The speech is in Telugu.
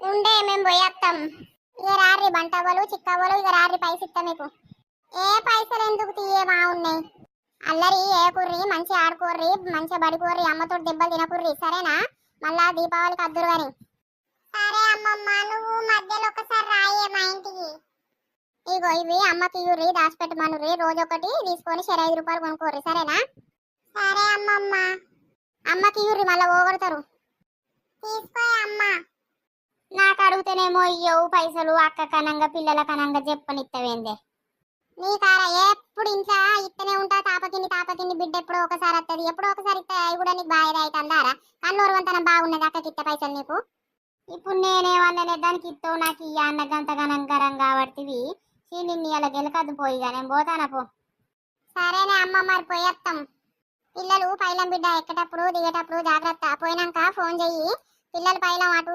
ఉండే మేము పోయేస్తాం ఇక రారి బంటవ్వలు చిక్కవ్వలు ఇక రారి పైసలు ఇస్తాం మీకు. ఏ పైసలు ఎందుకు తీయే మా ఉన్నాయి అల్లరి ఏ కుర్రి మంచి ఆడుకోర్రి మంచిగా బడికోర్రి అమ్మతో దెబ్బలు తినకుర్రి సరేనా? మళ్ళా దీపావళికి అద్దురు కానీ సరే అమ్మమ్మ నువ్వు మధ్యలో ఒకసారి రాయే మా ఇంటికి. ఇగో ఇవి అమ్మకి ఇవ్వరి దాచిపెట్టమనుర్రి రోజు ఒకటి తీసుకొని సరే ఐదు రూపాయలు కొనుక్కోర్రి సరేనా? సరే అమ్మమ్మ. అమ్మకి ఇవ్వరి మళ్ళీ ఓగొడతారు తీసుకో అడిగితేనేమో ఇయ్యవు పైసలు అక్క కనంగా పిల్లల కనంగా చెప్పనిత్తవేందే. నీ కార ఎప్పుడు ఇంట్లో ఇత్తనే ఉంటా తాపకింది తాపకింది బిడ్డ ఎప్పుడో ఒకసారి వస్తుంది ఎప్పుడో ఒకసారి ఇస్తే అవి కూడా నీకు బాగా అందారా కన్నూరు వంతనం బాగున్నది అక్కకి ఇత్త పైసలు నీకు? ఇప్పుడు నేనేమన్నా దానికి ఇస్తావు నాకు ఈ అన్న గంత గంతగనంగరం కాబట్టివి. నిన్ను ఇలా గెలకద్దు పోయిగా నేను పోతానా పో. సరేనే అమ్మ మరి పోయేస్తాం పిల్లలు పైలం బిడ్డ ఎక్కేటప్పుడు దిగేటప్పుడు జాగ్రత్త. పోయినాక ఫోన్ చెయ్యి. పిల్లలు పైలం అటు